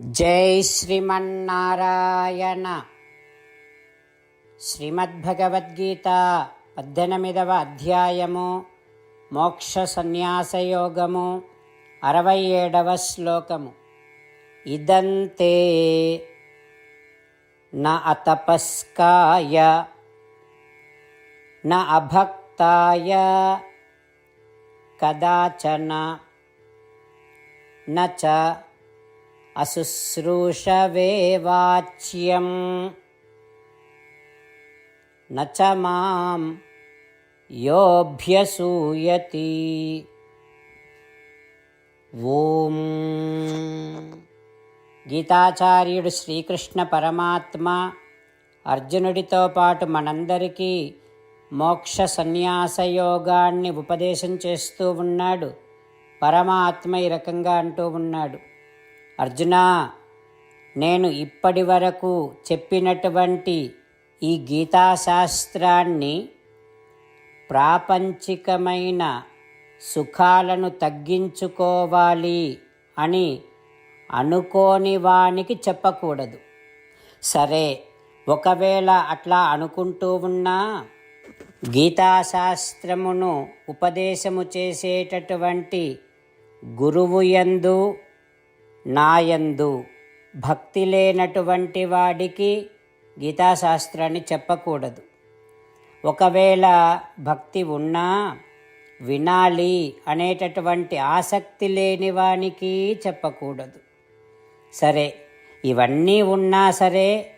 జై శ్రీమన్నారాయణ. శ్రీమద్భగవద్గీత పద్దెనిమిదవ అధ్యాయము మోక్ష సన్యాసయోగము అరవై ఏడవ శ్లోకము ఇదంతే న అతపస్కాయ న అభక్తాయ కదాచన न అశుశ్రూషవే వాచ్యం నచ మాం యోభ్యసూయతి. ఓం. గీతాచార్యుడు శ్రీకృష్ణ పరమాత్మ అర్జునుడితో పాటు మనందరికీ మోక్ష సన్యాస యోగాన్ని ఉపదేశం చేస్తూ ఉన్నాడు. పరమాత్మ ఈ రకంగా అంటూ ఉన్నాడు. అర్జునా నేను ఇప్పటి వరకు చెప్పినటువంటి ఈ గీతాశాస్త్రాన్ని ప్రాపంచికమైన సుఖాలను తగ్గించుకోవాలి అని అనుకోని వానికి చెప్పకూడదు. సరే ఒకవేళ అట్లా అనుకుంటూ ఉన్నా గీతాశాస్త్రమును ఉపదేశము చేసేటటువంటి గురువు యందు నాయందు భక్తి లేనటువంటి వాడికి గీతాశాస్త్రాన్ని చెప్పకూడదు. ఒకవేళ భక్తి ఉన్నా వినాలి అనేటటువంటి ఆసక్తి లేని వానికి చెప్పకూడదు. సరే ఇవన్నీ ఉన్నా సరే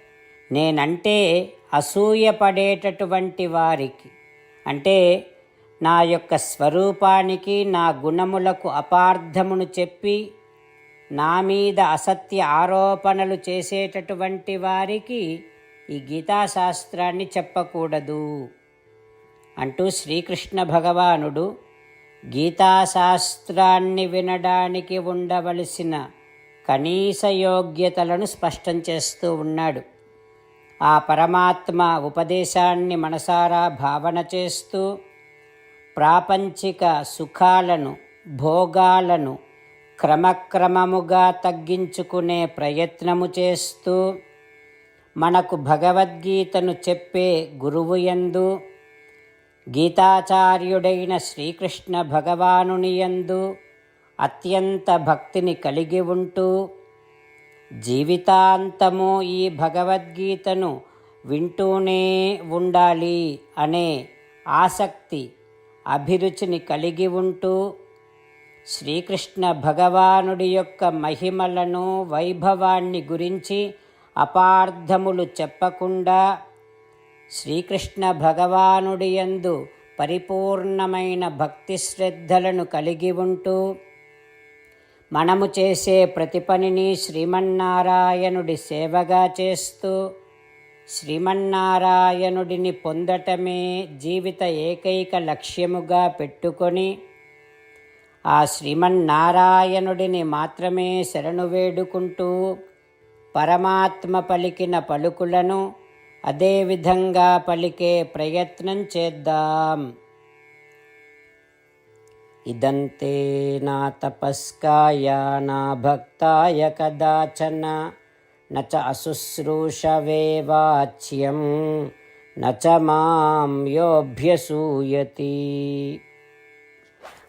నేనంటే అసూయపడేటటువంటి వారికి అంటే నా యొక్క స్వరూపానికి నా గుణములకు అపార్థమును చెప్పి నా మీద అసత్య ఆరోపణలు చేసేటటువంటి వారికి ఈ గీతాశాస్త్రాన్ని చెప్పకూడదు. అంటూ శ్రీకృష్ణ భగవానుడు గీతాశాస్త్రాన్ని వినడానికి ఉండవలసిన కనీస యోగ్యతలను స్పష్టం చేస్తూ ఉన్నాడు. ఆ పరమాత్మ ఉపదేశాన్ని మనసారా భావన చేస్తూ ప్రాపంచిక సుఖాలను భోగాలను క్రమక్రమముగా తగ్గించుకునే ప్రయత్నము చేస్తూ మనకు భగవద్గీతను చెప్పే గురువు యందు గీతాచార్యుడైన శ్రీకృష్ణ భగవానుని యందు అత్యంత భక్తిని కలిగి ఉంటూ జీవితాంతము ఈ భగవద్గీతను వింటూనే ఉండాలి అనే ఆసక్తి అభిరుచిని కలిగి ఉంటూ శ్రీకృష్ణ భగవానుడి యొక్క మహిమలను వైభవాన్ని గురించి అపార్థములు చెప్పకుండా శ్రీకృష్ణ భగవానుడి యందు పరిపూర్ణమైన భక్తి శ్రద్ధలను కలిగి ఉంటూ మనము చేసే ప్రతి పనిని శ్రీమన్నారాయణుడి సేవగా చేస్తూ శ్రీమన్నారాయణుడిని పొందటమే జీవిత ఏకైక లక్ష్యముగా పెట్టుకొని ఆ శ్రీమన్నారాయణుడిని మాత్రమే శరణు వేడుకుంటూ పరమాత్మ పలికిన పలుకులను అదేవిధంగా పలికే ప్రయత్నం చేద్దాం. ఇదంతే నా తపస్కాయ నా భక్తాయ కదాచన నచ అశుశ్రూషవే వాచ్యం నచ మాం యోభ్యసూయతి.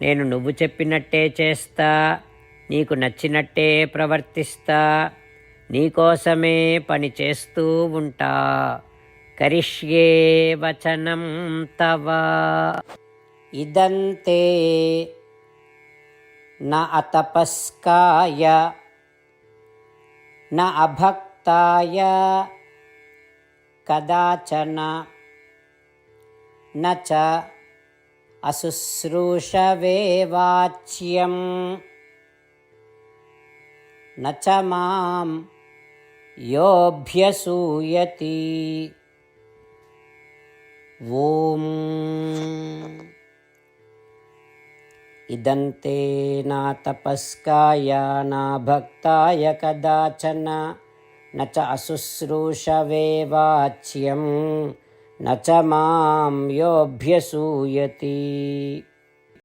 నేను నువ్వు చెప్పినట్టే చేస్తా నీకు నచ్చినట్టే ప్రవర్తిస్తా నీకోసమే పని చేస్తూ ఉంటా. కరిష్యే వచనం తవ. ఇదంతే నా అతపస్కాయ నా అభక్తాయ కదాచన न च అశుశ్రూషవే వాచ్యం నచ మాం యోభ్యసూయతి. ఓం. ఇదంతే నా తపస్కాయ నా భక్తాయ కదాచన. నచ అశుశ్రూషవే వాచ్యం न च मां योऽभ्यसूयति